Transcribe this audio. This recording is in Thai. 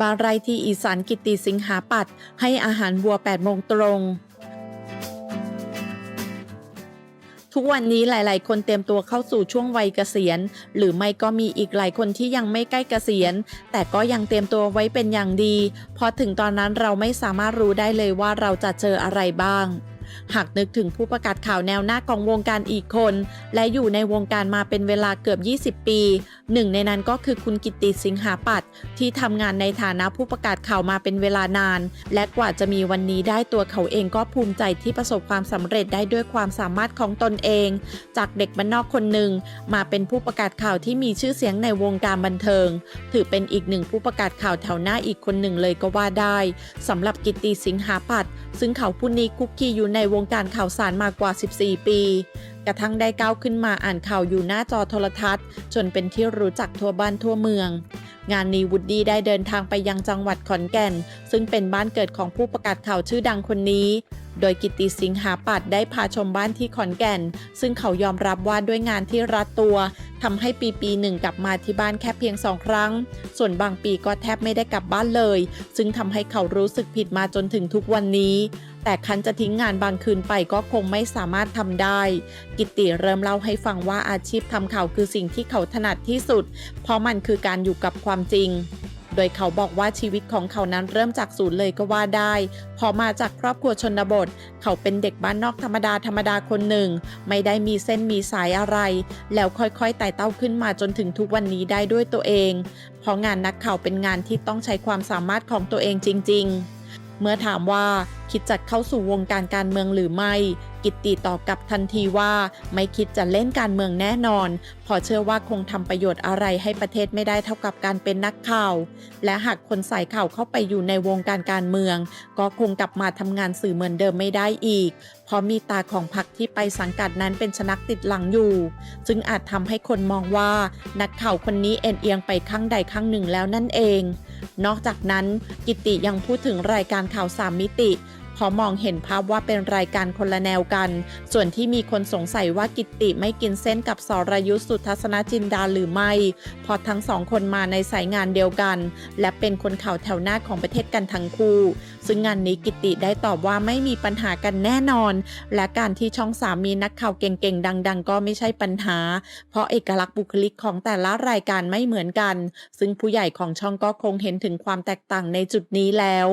บานไรที่อีสานกิติสิงหาปัดให้อาหารวัว 8 โมงตรง ทุกวันนี้หลาย ๆ คนเตรียมตัวเข้าสู่ช่วงวัยเกษียณ หรือไม่ก็มีอีกหลายคนที่ยังไม่ใกล้เกษียณ แต่ก็ยังเตรียมตัวไว้เป็นอย่างดี เพอถึงตอนนั้นเราไม่สามารถรู้ได้เลยว่าเราจะเจออะไรบ้าง หากนึกถึงผู้ประกาศข่าวแนวหน้าของวงการอีกคน และอยู่ในวงการมาเป็นเวลาเกือบ 20 ปี หนึ่งในนั้นก็คือคุณกิตติสิงหาปัตที่ทำงานในฐานะผู้ประกาศข่าวมาเป็นเวลานาน และกว่าจะมีวันนี้ได้ตัวเขาเองก็ภูมิใจที่ประสบความสำเร็จได้ด้วยความสามารถของตนเอง จากเด็กบ้านนอกคนหนึ่งมาเป็นผู้ประกาศข่าวที่มีชื่อเสียงในวงการบันเทิง ถือเป็นอีกหนึ่งผู้ประกาศข่าวแถวหน้าอีกคนหนึ่งเลยก็ว่าได้สำหรับกิตติสิงหาปัตย์ ซึ่งเขาผู้นี้คุกคีอยู่ในวงการข่าวสารมากกว่า 14 ปี กระทั่งได้ก้าวขึ้นมาอ่านข่าวอยู่หน้าจอโทรทัศน์ จนเป็นที่รู้จักทั่วบ้านทั่วเมือง งานนี้วูดดี้ได้เดินทางไปยังจังหวัดขอนแก่น ซึ่งเป็นบ้านเกิดของผู้ประกาศข่าวชื่อดังคนนี้ โดยกิติสิงหาปัตย์ได้พาชมบ้านที่ขอนแก่น ซึ่งเขายอมรับว่าด้วยงานที่รัดตัวทำให้ปีปีหนึ่งกลับมาที่บ้านแค่เพียงสองครั้ง ส่วนบางปีก็แทบไม่ได้กลับบ้านเลย ซึ่งทำให้เขารู้สึกผิดมาจนถึงทุกวันนี้ แต่คันจะทิ้งงานบางคืนไปก็คงไม่สามารถทำได้ กิตติเริ่มเล่าให้ฟังว่าอาชีพทำข่าวคือสิ่งที่เขาถนัดที่สุด เพราะมันคือการอยู่กับความจริง โดยเขาบอกว่าชีวิตของเขานั้นเริ่มจากศูนย์เลยก็ว่าได้พอมาจากครอบครัวชนบท เขาเป็นเด็กบ้านนอกธรรมดาธรรมดาคนหนึ่ง ไม่ได้มีเส้นมีสายอะไร แล้วค่อยๆไต่เต้าขึ้นมาจนถึงทุกวันนี้ได้ด้วยตัวเอง เพราะงานนักข่าวเป็นงานที่ต้องใช้ความสามารถของตัวเองจริง ๆ เมื่อถามว่าคิดจะเข้าสู่วงการการเมืองหรือไม่ กิตติตอบกลับทันทีว่า ไม่คิดจะเล่นการเมืองแน่นอนเพอเชื่อว่าคงทำประโยชน์อะไรให้ประเทศไม่ได้เท่ากับการเป็นนักข่าว และหากคนสายข่าวเข้าไปอยู่ในวงการการเมือง ก็คงกลับมาทำงานสื่อเหมือนเดิมไม่ได้อีก เพราะมีตาของพรรคที่ไปสังกัดนั้นเป็นชนักติดหลังอยู่ซึ่งอาจทำให้คนมองว่านักข่าวคนนี้เอ็นเอียงไปข้างใดข้างหนึ่งแล้วนั่นเอง นอกจากนั้นกิติยังพูดถึงรายการข่าวสามมิติพอมองเห็นภาพว่าเป็นรายการคนละแนวกัน ส่วนที่มีคนสงสัยว่ากิตติไม่กินเส้นกับสรยุทธสุทัศนจินดาหรือไม่ พอทั้งสองคนมาในสายงานเดียวกัน และเป็นคนข่าวแถวหน้าของประเทศกันทั้งคู่ ซึ่งงานนี้กิติได้ตอบว่าไม่มีปัญหากันแน่นอน และการที่ช่องสามมีนักข่าวเก่งๆ ดัง ๆ ก็ไม่ใช่ปัญหา เพราะเอกลักษณ์บุคลิกของแต่ละรายการไม่เหมือนกัน ซึ่งผู้ใหญ่ของช่องก็คงเห็นถึงความแตกต่างในจุดนี้แล้ว